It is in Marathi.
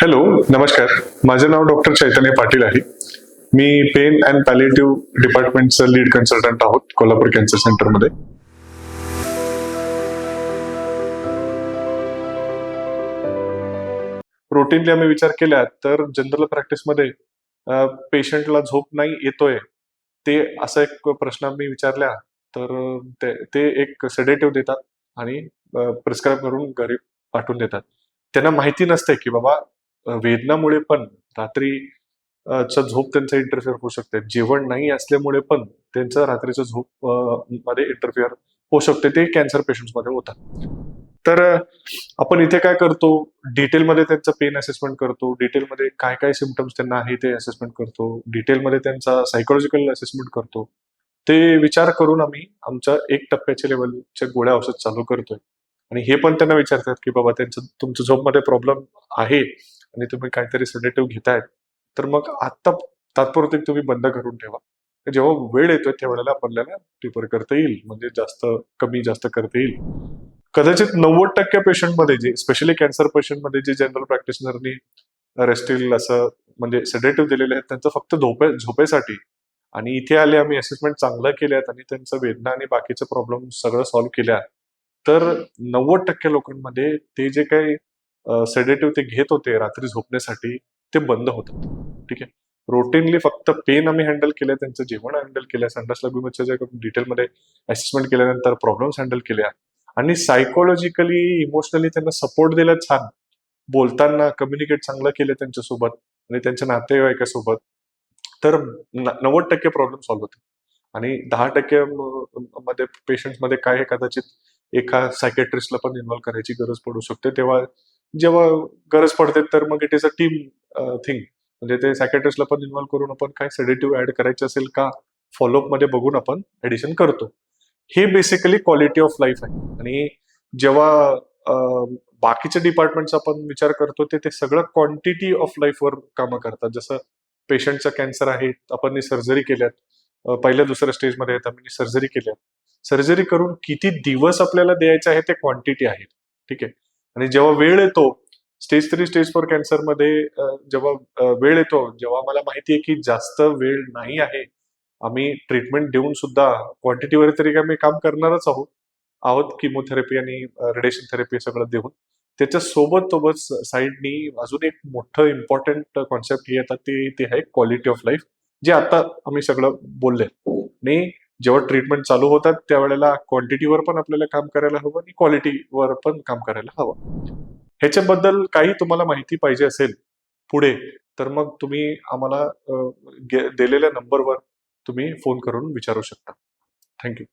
हॅलो नमस्कार. माझं नाव डॉक्टर चैतन्य पाटील आहे. मी पेन अँड पॅलेटिव्ह डिपार्टमेंटचं लीड कन्सल्टंट आहोत कोल्हापूर कॅन्सर सेंटरमध्ये. रुटीनली आम्ही विचार केला तर जनरल प्रॅक्टिसमध्ये पेशंटला झोप नाही येतोय ते असा एक प्रश्न आम्ही विचारल्या तर ते ते एक सेडेटिव्ह देतात आणि प्रिस्क्राईब करून घरी पाठवून देतात. त्यांना माहिती नसते की बाबा वेदनामुळे पण रात्री चा चं झोप त्यांचं इंटरफिअर होऊ शकते. जेवण नाही असल्यामुळे पण त्यांचं रात्रीचं झोपमध्ये इंटरफिअर होऊ शकते. ते कॅन्सर पेशंट्समध्ये होतात. तर आपण इथे काय करतो? डिटेलमध्ये त्यांचं पेन असेसमेंट करतो. डिटेलमध्ये काय काय सिमटम्स त्यांना आहे ते असेसमेंट करतो. डिटेलमध्ये त्यांचा सायकोलॉजिकल असेसमेंट करतो. ते विचार करून आम्ही आमच्या एक टप्प्याच्या लेवलच्या गोळ्या औषध चालू करतोय. आणि हे पण त्यांना विचारतात की बाबा त्यांचं तुमच्या झोपमध्ये प्रॉब्लेम आहे. आणि तुम्ही काहीतरी सेडेटिव्ह घेतायत तर मग आता तात्पुरते तुम्ही बंद करून ठेवा. जेव्हा वेळ येतोय त्यावेळेला आपल्याला प्रिफर करता येईल म्हणजे जास्त कमी जास्त करता येईल. कदाचित नव्वद टक्के पेशंटमध्ये जे स्पेशली कॅन्सर पेशंटमध्ये जे जनरल प्रॅक्टिशनरनी रेस्टील असं म्हणजे सेडेटिव्ह दिलेले आहेत त्यांचं फक्त झोपे झोपेसाठी. आणि इथे आले आम्ही असेसमेंट चांगलं केल्यात आणि त्यांचं वेदना आणि बाकीचे प्रॉब्लेम सगळं सॉल्व्ह केल्या तर नव्वद टक्के लोकांमध्ये ते जे काही सेडेटिव्ह ते घेत होते रात्री झोपण्यासाठी ते बंद होतात ठीक आहे? रोटीनली फक्त पेन आम्ही हँडल केलं त्यांचं जेवण हँडल केलं संडास लघुमतच्या ज्या डिटेलमध्ये असेसमेंट केल्यानंतर प्रॉब्लेम्स हँडल केल्या. आणि सायकोलॉजिकली इमोशनली त्यांना सपोर्ट दिला छान. बोलताना कम्युनिकेट चांगलं केलं त्यांच्यासोबत आणि त्यांच्या नातेवाईकासोबत. तर नव्वद टक्के प्रॉब्लेम सॉल्व्ह होते. आणि दहा टक्के मध्ये पेशंटमध्ये काय कदाचित एका सायकेट्रिस्टला पण इन्व्हॉल्व करायची गरज पडू शकते तेव्हा जेव्हा गरज पडते तर मग it is a team thing म्हणजे ते सायकेट्रिस्टला पण इन्व्हॉल्व करून आपण काय सेडेटिव्ह ऍड करायचे असेल का फॉलोअपमध्ये बघून आपण ऍडिशन करतो. हे बेसिकली क्वालिटी ऑफ लाईफ आहे. आणि जेव्हा अं, बाकीच्या डिपार्टमेंटचा आपण विचार करतो ते ते सगळं क्वांटिटी ऑफ लाईफवर कामं करतात. जसं पेशंटचा कॅन्सर आहे आपण सर्जरी केल्यात. पहिल्या दुसऱ्या स्टेजमध्ये आहेत आम्ही सर्जरी केल्यात. सर्जरी करून किती दिवस आपल्याला द्यायचे आहे ते क्वांटिटी आहे. ठीक आहे? आणि जेव्हा वेळ येतो स्टेज थ्री स्टेज फोर कॅन्सरमध्ये जेव्हा वेळ येतो जेव्हा मला माहिती आहे की जास्त वेळ नाही आहे आम्ही ट्रीटमेंट देऊन सुद्धा क्वांटिटीवर तरी आम्ही काम करणारच आहोत. आहोत किमोथेरपी आणि रेडिएशन थेरपी सगळं देऊन. त्याच्या सोबत सोबत साईडनी अजून एक मोठं इम्पॉर्टंट कॉन्सेप्ट येतात ते ते आहे क्वालिटी ऑफ लाईफ जे आता आम्ही सगळं बोलले आणि जेव्हा ट्रीटमेंट चालू होतात त्यावेळेला क्वांटिटीवर पण आपल्याला काम करायला हवं आणि क्वालिटीवर पण काम करायला हवं. ह्याच्याबद्दल काही तुम्हाला माहिती पाहिजे असेल पुढे तर मग तुम्ही आम्हाला दिलेल्या नंबरवर तुम्ही फोन करून विचारू शकता. थँक्यू